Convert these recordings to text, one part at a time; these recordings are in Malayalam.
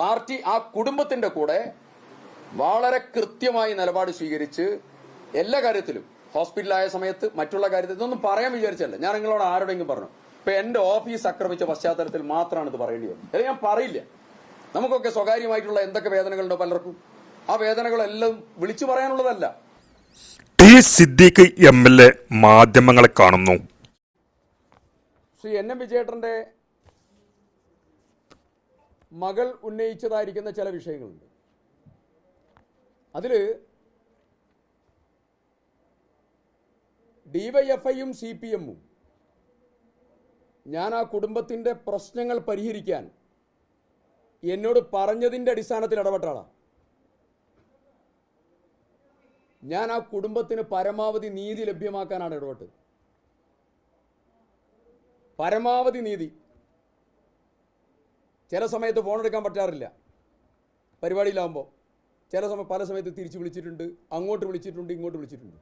പാർട്ടി ആ കുടുംബത്തിന്റെ കൂടെ വളരെ കൃത്യമായി നിലപാട് സ്വീകരിച്ച് എല്ലാ കാര്യത്തിലും ഹോസ്പിറ്റലായ സമയത്ത് മറ്റുള്ള കാര്യത്തിൽ ഇതൊന്നും പറയാൻ വിചാരിച്ചല്ല ഞാൻ നിങ്ങളോട് ആരോടെങ്കിലും പറഞ്ഞു ഇപ്പൊ എന്റെ ഓഫീസ് ആക്രമിച്ച പശ്ചാത്തലത്തിൽ മാത്രമാണ് ഇത് പറയേണ്ടി വന്നത്. ഇത് ഞാൻ പറയില്ല. നമുക്കൊക്കെ സ്വകാര്യമായിട്ടുള്ള എന്തൊക്കെ വേദനകളുണ്ടോ പലർക്കും? ആ വേദനകളെല്ലാം വിളിച്ചു പറയാനുള്ളതല്ല. T Siddique M L A മാധ്യമങ്ങളെ കാണുന്നു. ശ്രീ എൻ എം വിജയേട്ടന്റെ മകൾ ഉന്നയിച്ചതായിരിക്കുന്ന ചില വിഷയങ്ങളുണ്ട്. അതിൽ ഡിവൈഎഫ്ഐയും സി പി എമ്മും ഞാൻ ആ കുടുംബത്തിന്റെ പ്രശ്നങ്ങൾ പരിഹരിക്കാൻ എന്നോട് പറഞ്ഞതിന്റെ അടിസ്ഥാനത്തിൽ ഇടപെട്ടാളാണ് ഞാൻ ആ കുടുംബത്തിന് പരമാവധി നീതി ലഭ്യമാക്കാനാണ് ഇടപെട്ടത്. പരമാവധി നീതി ചില സമയത്ത് ഫോൺ എടുക്കാൻ പറ്റാറില്ല. പരിപാടിയിലാകുമ്പോൾ ചില സമയം പല സമയത്ത് തിരിച്ച് വിളിച്ചിട്ടുണ്ട് അങ്ങോട്ട് വിളിച്ചിട്ടുണ്ട് ഇങ്ങോട്ട് വിളിച്ചിട്ടുണ്ട്.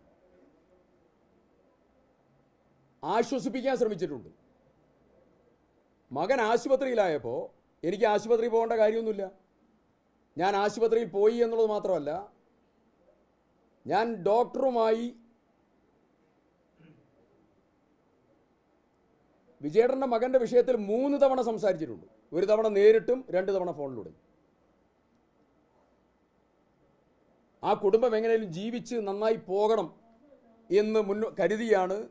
ആശ്വസിപ്പിക്കാൻ ശ്രമിച്ചിട്ടുണ്ട്. മകൻ ആശുപത്രിയിലായപ്പോൾ എനിക്ക് ആശുപത്രിയിൽ പോകേണ്ട കാര്യമൊന്നുമില്ല. ഞാൻ ആശുപത്രിയിൽ പോയി എന്നുള്ളത് മാത്രമല്ല ഞാൻ ഡോക്ടറുമായി വിജയേട്ടന്റെ മകന്റെ വിഷയത്തിൽ മൂന്ന് തവണ സംസാരിച്ചിട്ടുണ്ട്. ഒരു തവണ നേരിട്ടും രണ്ട് തവണ ഫോണിലൂടെ. ആ കുടുംബം എങ്ങനെയും ജീവിച്ച് നന്നായി പോകണം എന്ന് മുൻ കരുതിയാണ്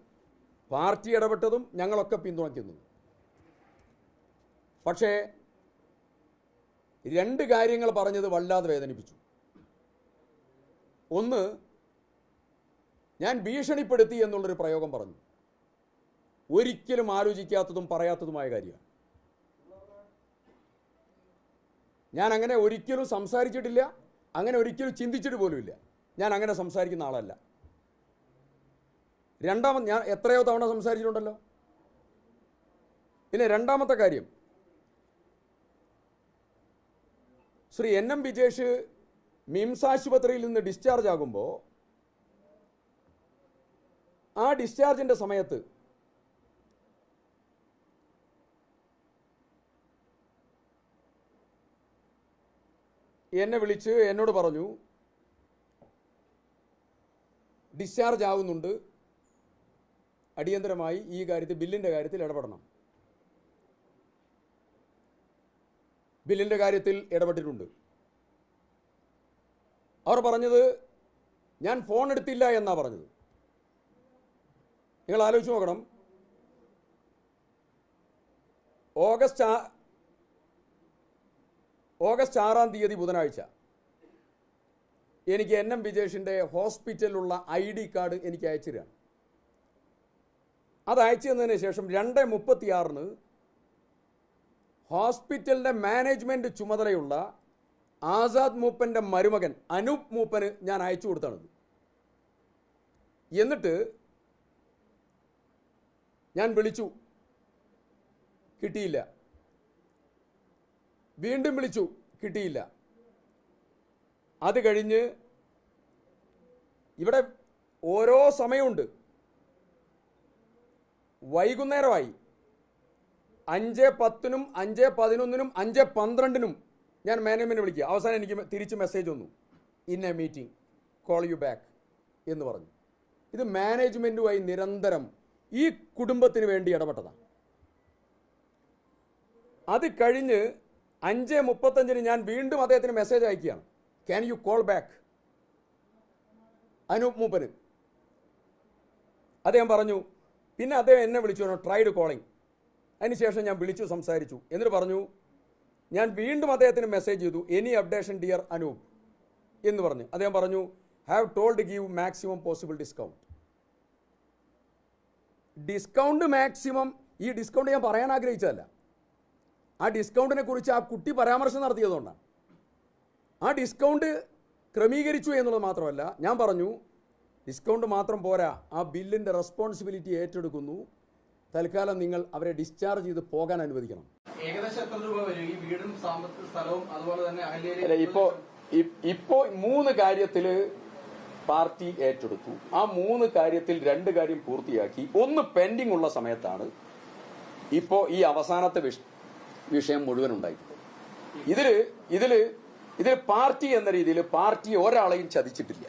പാർട്ടി ഇടപെട്ടതും ഞങ്ങളൊക്കെ പിന്തുണയ്ക്കുന്നത്. പക്ഷേ രണ്ട് കാര്യങ്ങൾ പറഞ്ഞത് വല്ലാതെ വേദനിപ്പിച്ചു. ഒന്ന് ഞാൻ ഭീഷണിപ്പെടുത്തി എന്നുള്ളൊരു പ്രയോഗം പറഞ്ഞു. ഒരിക്കലും ആലോചിക്കാത്തതും പറയാത്തതുമായ കാര്യമാണ്. ഞാൻ അങ്ങനെ ഒരിക്കലും സംസാരിച്ചിട്ടില്ല അങ്ങനെ ഒരിക്കലും ചിന്തിച്ചിട്ട് പോലുമില്ല ഞാൻ അങ്ങനെ സംസാരിക്കുന്ന ആളല്ല. രണ്ടാമത് ഞാൻ എത്രയോ തവണ സംസാരിച്ചിട്ടുണ്ടല്ലോ. പിന്നെ രണ്ടാമത്തെ കാര്യം Shri N M Vijesh MIMS ആശുപത്രിയിൽ നിന്ന് ഡിസ്ചാർജ് ആകുമ്പോൾ ആ ഡിസ്ചാർജിന്റെ സമയത്ത് എന്നെ വിളിച്ച് എന്നോട് പറഞ്ഞു ഡിസ്ചാർജ് ആവുന്നുണ്ട്. അടിയന്തരമായി ഈ കാര്യത്തിൽ ബില്ലിന്റെ കാര്യത്തിൽ ഇടപെടണം. ബില്ലിന്റെ കാര്യത്തിൽ ഇടപെട്ടിട്ടുണ്ട്. അവർ പറഞ്ഞത് ഞാൻ ഫോൺ എടുത്തില്ല എന്നാണ് പറഞ്ഞത്. നിങ്ങൾ ആലോചിച്ച് നോക്കണം. ഓഗസ്റ്റ് ഓഗസ്റ്റ് ആറാം തീയതി ബുധനാഴ്ച എനിക്ക് എൻ എം വിജേഷിന്റെ ഹോസ്പിറ്റലിലുള്ള ഐ ഡി കാർഡ് എനിക്ക് അയച്ചു തരാം അത് അയച്ചു തന്നതിന് ശേഷം രണ്ട് മുപ്പത്തിയാറിന് ഹോസ്പിറ്റലിന്റെ മാനേജ്മെന്റ് ചുമതലയുള്ള ആസാദ് മൂപ്പന്റെ മരുമകൻ അനൂപ് മൂപ്പന് ഞാൻ അയച്ചു കൊടുത്താണത് എന്നിട്ട് ഞാൻ വിളിച്ചു. കിട്ടിയില്ല. വീണ്ടും വിളിച്ചു. കിട്ടിയില്ല. അത് കഴിഞ്ഞ് ഇവിടെ ഓരോ സമയമുണ്ട്. വൈകുന്നേരമായി. അഞ്ച് പത്തിനും അഞ്ച് പതിനൊന്നിനും അഞ്ച് പന്ത്രണ്ടിനും ഞാൻ മാനേജ്മെന്റ് വിളിക്കുക. അവസാനം എനിക്ക് തിരിച്ച് മെസ്സേജ് വന്നു. In a meeting. Call you back എന്ന് പറഞ്ഞു. ഇത് മാനേജ്മെന്റുമായി നിരന്തരം ഈ കുടുംബത്തിന് വേണ്ടി ഇടപെട്ടതാണ്. അത് കഴിഞ്ഞ് അഞ്ച് മുപ്പത്തഞ്ചിന് ഞാൻ വീണ്ടും അദ്ദേഹത്തിന് മെസ്സേജ് അയക്കുകയാണ്. Can you call back Anoop മൂപ്പന് അദ്ദേഹം പറഞ്ഞു പിന്നെ അദ്ദേഹം എന്നെ വിളിച്ചു പറഞ്ഞു ട്രൈഡ് കോളിംഗ് അതിനുശേഷം ഞാൻ വിളിച്ചു സംസാരിച്ചു. എന്നിട്ട് പറഞ്ഞു ഞാൻ വീണ്ടും അദ്ദേഹത്തിന് മെസ്സേജ് ചെയ്തു എനി അപ്ഡേഷൻ ഡിയർ അനൂപ്? എന്ന് പറഞ്ഞു. അദ്ദേഹം പറഞ്ഞു have told give maximum possible discount discount maximum ഈ ഡിസ്കൗണ്ട് ഞാൻ പറയാൻ ആഗ്രഹിച്ചതല്ല. ആ ഡിസ്കൗണ്ടിനെ കുറിച്ച് ആ കുട്ടി പരാമർശം നടത്തിയതുകൊണ്ടാണ് ആ ഡിസ്കൗണ്ട് ക്രമീകരിച്ചു എന്നുള്ളത് മാത്രമല്ല ഞാൻ പറഞ്ഞു ഡിസ്കൗണ്ട് മാത്രം പോരാ ആ ബില്ലിന്റെ റെസ്പോൺസിബിലിറ്റി ഏറ്റെടുക്കുന്നു. തൽക്കാലം നിങ്ങൾ അവരെ ഡിസ്ചാർജ് ചെയ്ത് പോകാൻ അനുവദിക്കണം. ഏകദേശം എത്ര രൂപ വരും? ഈ വീടും സ്ഥലവും അതുപോലെ തന്നെ അല്ല ഇപ്പോ ഇപ്പോ മൂന്ന് കാര്യത്തിൽ പാർട്ടി ഏറ്റെടുത്തു. ആ മൂന്ന് കാര്യത്തിൽ രണ്ട് കാര്യം പൂർത്തിയാക്കി. ഒന്ന് പെൻഡിംഗ് ഉള്ള സമയത്താണ്. ഇപ്പോ ഈ അവസാനത്തെ വിഷ- വിഷയം മുഴുവൻ ഉണ്ടായി ഇതിൽ ഇതിൽ ഇതിൽ പാർട്ടി എന്ന രീതിയിൽ പാർട്ടി ഒരാളെയും ചതിച്ചിട്ടില്ല.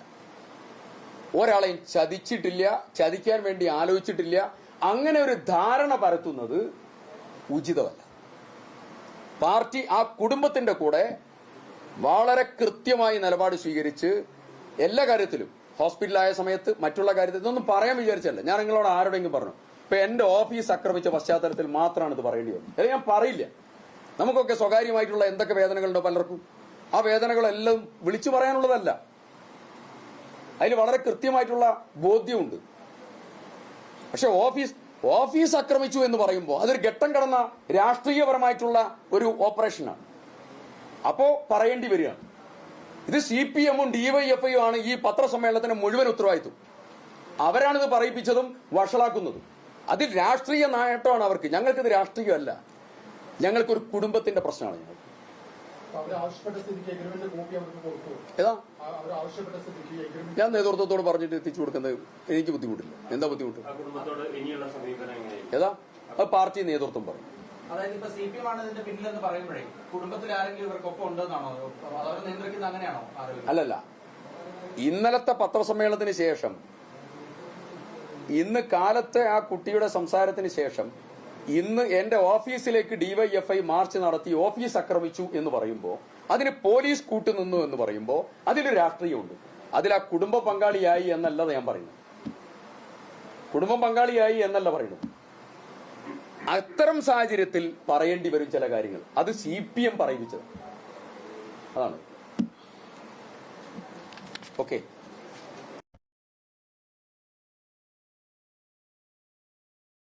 ഒരാളെയും ചതിച്ചിട്ടില്ല ചതിക്കാൻ വേണ്ടി ആലോചിച്ചിട്ടില്ല. അങ്ങനെ ഒരു ധാരണ പരത്തുന്നത് ഉചിതമല്ല. പാർട്ടി ആ കുടുംബത്തിന്റെ കൂടെ വളരെ കൃത്യമായി നിലപാട് സ്വീകരിച്ച് എല്ലാ കാര്യത്തിലും ഹോസ്പിറ്റലായ സമയത്ത് മറ്റുള്ള കാര്യത്തിൽ ഇതൊന്നും പറയാൻ വിചാരിച്ചല്ല ഞാൻ നിങ്ങളോട് ആരോടെങ്കിലും പറഞ്ഞു ഇപ്പൊ എന്റെ ഓഫീസ് ആക്രമിച്ച പശ്ചാത്തലത്തിൽ മാത്രമാണ് ഇത് പറയേണ്ടി വന്നത്. അത് ഞാൻ പറയില്ല. നമുക്കൊക്കെ സ്വകാര്യമായിട്ടുള്ള എന്തൊക്കെ വേദനകളുണ്ടോ പലർക്കും? ആ വേദനകളെല്ലാം വിളിച്ചു പറയാനുള്ളതല്ല. അതിൽ വളരെ കൃത്യമായിട്ടുള്ള ബോധ്യമുണ്ട്. പക്ഷെ ഓഫീസ് ഓഫീസ് ആക്രമിച്ചു എന്ന് പറയുമ്പോൾ അതൊരു ഘട്ടം കടന്ന രാഷ്ട്രീയപരമായിട്ടുള്ള ഒരു ഓപ്പറേഷനാണ്. അപ്പോ പറയേണ്ടി വരികയാണ്. ഇത് സി പി എമ്മും ഡിവൈഎഫ്ഐയും ആണ് ഈ പത്രസമ്മേളനത്തിന് മുഴുവൻ ഉത്തരവാദിത്വം. അവരാണിത് പറയിപ്പിച്ചതും വഷളാക്കുന്നതും. അതിൽ രാഷ്ട്രീയ നേട്ടമാണ് അവർക്ക്. ഞങ്ങൾക്കിത് രാഷ്ട്രീയമല്ല. ഞങ്ങൾക്കൊരു കുടുംബത്തിന്റെ പ്രശ്നമാണ് ഞങ്ങൾ ഏതാ? ഞാൻ നേതൃത്വത്തോട് പറഞ്ഞിട്ട് എത്തിച്ചു കൊടുക്കുന്നത് എനിക്ക് ബുദ്ധിമുട്ടില്ല. എന്താ ബുദ്ധിമുട്ട്? ഏതാ? അത് പാർട്ടി നേതൃത്വം പറഞ്ഞു അതായത് ഇപ്പൊ സി പി എം ആണ് ഇതിന്റെ പിന്നിലെന്ന് പറയുമ്പോഴേ കുടുംബത്തിൽ ആരെങ്കിലും ഇവർക്കൊപ്പം ഉണ്ടെന്നാണോ? അങ്ങനെയാണോ അല്ലല്ല. ഇന്നലത്തെ പത്രസമ്മേളനത്തിന് ശേഷം ഇന്ന് കാലത്തെ ആ കുട്ടിയുടെ സംസാരത്തിന് ശേഷം ഇന്ന് എന്റെ ഓഫീസിലേക്ക് ഡിവൈഎഫ്ഐ മാർച്ച് നടത്തി ഓഫീസ് ആക്രമിച്ചു എന്ന് പറയുമ്പോൾ അതിന് പോലീസ് കൂട്ടുനിന്നു എന്ന് പറയുമ്പോൾ അതിന് രാഷ്ട്രീയമുണ്ട്. അതിൽ ആ കുടുംബ പങ്കാളിയായി എന്നല്ല ഞാൻ പറയുന്നത് കുടുംബം പങ്കാളിയായി എന്നല്ല പറയുന്നത്. അത്തരം സാഹചര്യത്തിൽ പറയേണ്ടി വരും ചില കാര്യങ്ങൾ. അത് സി പി എം പറയിപ്പിച്ചത് അതാണ്. ഓക്കെ